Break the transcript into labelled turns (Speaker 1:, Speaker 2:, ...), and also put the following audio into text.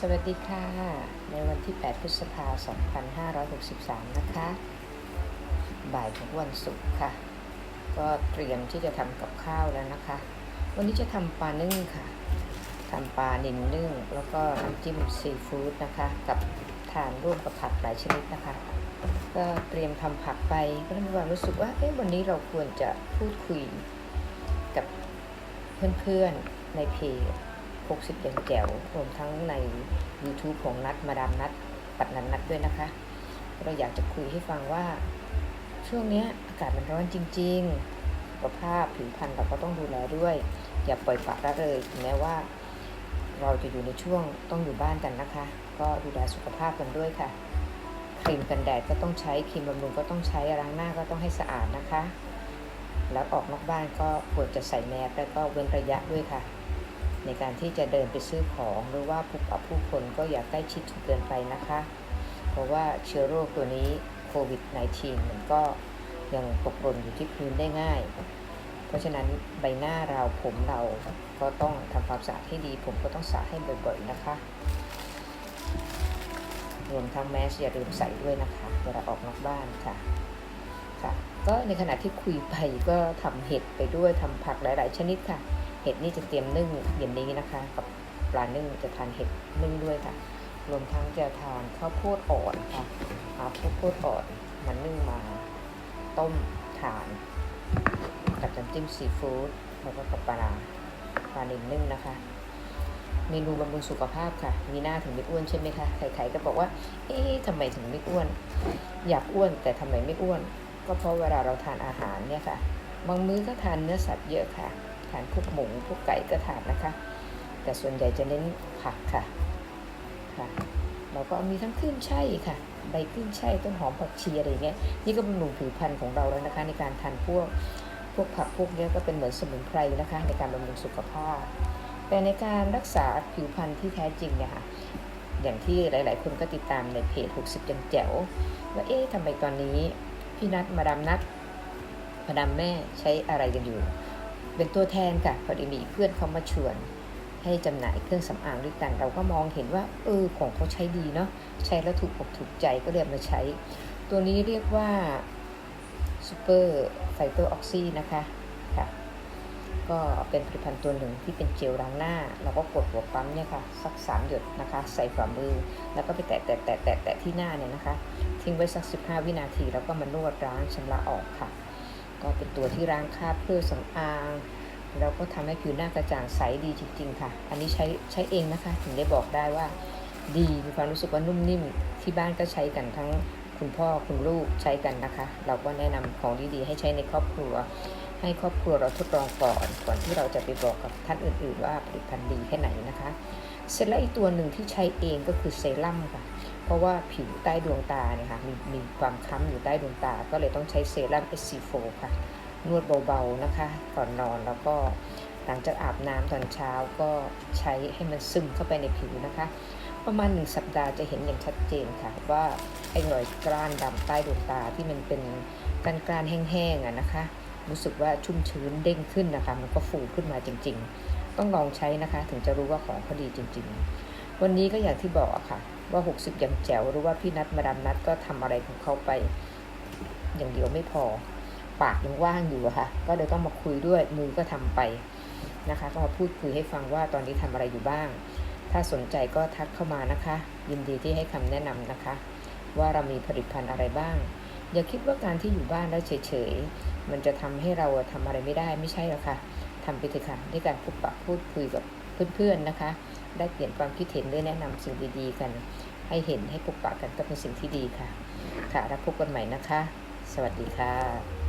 Speaker 1: สวัสดีค่ะ ในวันที่ 8 พฤษภาคม 2563 นะคะ บ่ายของวันศุกร์ค่ะ ก็เตรียมที่จะทำกับข้าวแล้วนะคะ วันนี้จะทำปลานึ่งค่ะทำปลานินนึ่ง แล้วก็น้ำจิ้มซีฟู้ดนะคะ กับทานร่วมกับผักหลายชนิดนะคะ ก็เตรียมทำผักไปก็มีความรู้สึกว่าเอ๊ะวันนี้เราควรจะพูดคุยกับเพื่อนๆในเพจ 60เด่นแจ๋วรวมทั้งใน YouTube ของนัดมาดามนัดปัดนันนัดด้วยนะคะ เราอยากจะคุยให้ฟังว่า ช่วงนี้อากาศมันร้อนจริงๆสุขภาพผิวพรรณเราก็ต้องดูแลด้วย อย่าปล่อยปละละเลยถึงแม้ว่า เราจะอยู่ในช่วงต้องอยู่บ้านกันนะคะ ก็ดูแลสุขภาพกันด้วยค่ะครีมกันแดดก็ต้องใช้ครีมบำรุงก็ต้องใช้ล้างหน้าก็ต้องให้สะอาดนะคะ แล้วออกนอกบ้านก็ควรจะใส่แมสแล้วก็เว้นระยะด้วยค่ะ ในการที่จะเดินไปซื้อของหรือว่าพบปะผู้คนก็อย่าใกล้ชิดจนเกินไปนะคะ เพราะว่าเชื้อโรคตัวนี้โควิด -19 มันก็ยังตกหล่นอยู่ที่พื้นได้ง่าย เพราะฉะนั้นใบหน้าเราผมเราก็ต้องทำความสะอาดให้ดี ผมก็ต้องสระให้บ่อยๆนะคะ รวมทั้งแมสอย่าลืมใส่ด้วยนะคะเวลาออกนอกบ้านค่ะค่ะ ก็ในขณะที่คุยไปก็ทำเห็ดไปด้วยทำผักหลาย ๆ ชนิดค่ะ เห็ดนี่จะเตรียมนึ่งเย็นนี้นะคะ กับปลานึ่งจะทานเห็ดนึ่งด้วยค่ะ รวมทั้งจะทานข้าวโพดอ่อนค่ะเอาข้าวโพดอ่อนมันนึ่งมาต้มทานกับน้ำจิ้มซีฟู้ดแล้วก็กับปลาปลานิลนึ่งนะคะ เมนูบำรุงสุขภาพค่ะ มีหน้าถึงไม่อ้วนใช่ไหมคะใครๆก็บอกว่า เอ๊ะทำไมถึงไม่อ้วน อยากอ้วนแต่ทำไมไม่อ้วน ก็เพราะเวลาเราทานอาหารเนี่ยค่ะ บางมื้อก็ทานเนื้อสัตว์เยอะค่ะ ทานพวกหมูพวกไก่ก็ทานนะคะ แต่ส่วนใหญ่จะเน้นผักค่ะค่ะเราก็มีทั้งขึ้นช่ายค่ะ ใบขึ้นช่ายต้นหอมผักชีอะไรอย่างเงี้ยนี่ก็บำรุงผิวพรรณของเราแล้วนะคะ ในการทานพวกพวกผักพวกนี้ก็เป็นเหมือนสมุนไพรนะคะ ในการบำรุงสุขภาพ แต่ในการรักษาผิวพรรณที่แท้จริงเนี่ยค่ะอย่างที่หลาย ๆ คนก็ติดตามในเพจ 60จังแจ๋วว่าเอ๊ะทำไมตอนนี้พี่นัดมาดามนัดมาดามแม่ใช้อะไรกันอยู่ เป็นตัวแทนค่ะพอดีมีเพื่อนเขามาชวน ให้จำหน่ายเครื่องสำอางด้วยกัน เราก็มองเห็นว่า เออของเขาใช้ดีเนาะใช้แล้วถูกอกถูกใจก็เลยมาใช้ ตัวนี้เรียกว่าซูเปอร์ไฟเตอร์ออกซีนะคะค่ะ ก็เป็นผลิตภัณฑ์ตัวหนึ่งที่เป็นเจลล้างหน้า เราก็กดหัวปั๊มเนี่ยค่ะ สักสามหยดนะคะ ใส่ฝ่ามือ แล้วก็ไปแตะแตะแตะแตะแตะที่หน้าเนี่ยนะคะ ทิ้งไว้สัก 15 วินาที แล้วก็มานวดล้างชำระออกค่ะ ก็เป็นตัวที่ร้างคราบเพื่อสำอางแล้วก็ทำให้ผิวหน้ากระจ่างใสดีจริง ๆ ค่ะ อันนี้ใช้ใช้เองนะคะ ถึงได้บอกได้ว่า ดีมีความรู้สึกว่านุ่มนิ่ม ที่บ้านก็ใช้กันทั้งคุณพ่อคุณลูกใช้กันนะคะ เราก็แนะนำของดีๆ ให้ใช้ในครอบครัว ให้ครอบครัวเราทดลองก่อน ก่อนที่เราจะไปบอกกับท่านอื่นๆว่าผลิตภัณฑ์ดีแค่ไหนนะคะ เสร็จแล้วอีกตัวหนึ่งที่ใช้เองก็คือเซรั่มค่ะ เพราะว่าผิวใต้ดวงตาเนี่ยค่ะมีมีความคล้ำอยู่ใต้ดวงตา ก็เลยต้องใช้เซรั่ม SC4 ค่ะ นวดเบาๆนะคะ ก่อนนอนแล้วก็หลังจากอาบน้ำตอนเช้าก็ใช้ให้มันซึมเข้าไปในผิวนะคะ ประมาณหนึ่งสัปดาห์จะเห็นอย่างชัดเจนค่ะ ว่าไอ้รอยกร้านดำใต้ดวงตาที่มันเป็นกรานๆแห้งๆอะนะคะ รู้สึกว่าชุ่มชื้นเด้งขึ้นนะคะ มันก็ฟูขึ้นมาจริง ๆ ต้องลองใช้นะคะ ถึงจะรู้ว่าของเขาดีจริง ๆ วันนี้ก็อย่างที่บอกอะค่ะ ว่า 60ยังแจ๋วหรือว่าพี่นัดมาดามนัดก็ทำอะไรของเขาไป อย่างเดียวไม่พอ ปากยังว่างอยู่อะค่ะ ก็เลยต้องมาคุยด้วยมือก็ทำไปนะคะ ก็มาพูดคุยให้ฟังว่าตอนนี้ทำอะไรอยู่บ้าง ถ้าสนใจก็ทักเข้ามานะคะ ยินดีที่ให้คำแนะนำนะคะ ว่าเรามีผลิตภัณฑ์อะไรบ้าง อย่าคิดว่าการที่อยู่บ้านแล้วเฉยๆ มันจะทำให้เราทำอะไรไม่ได้ไม่ใช่หรอกค่ะทำไปเถอะค่ะด้วยการพบปะพูดคุยกับเพื่อนๆนะคะ ได้เปลี่ยนความคิดเห็นได้แนะนำสิ่งดีๆกัน ให้เห็นให้พบปะกันก็เป็นสิ่งที่ดีค่ะ ค่ะแล้วพบกันใหม่นะคะ สวัสดีค่ะ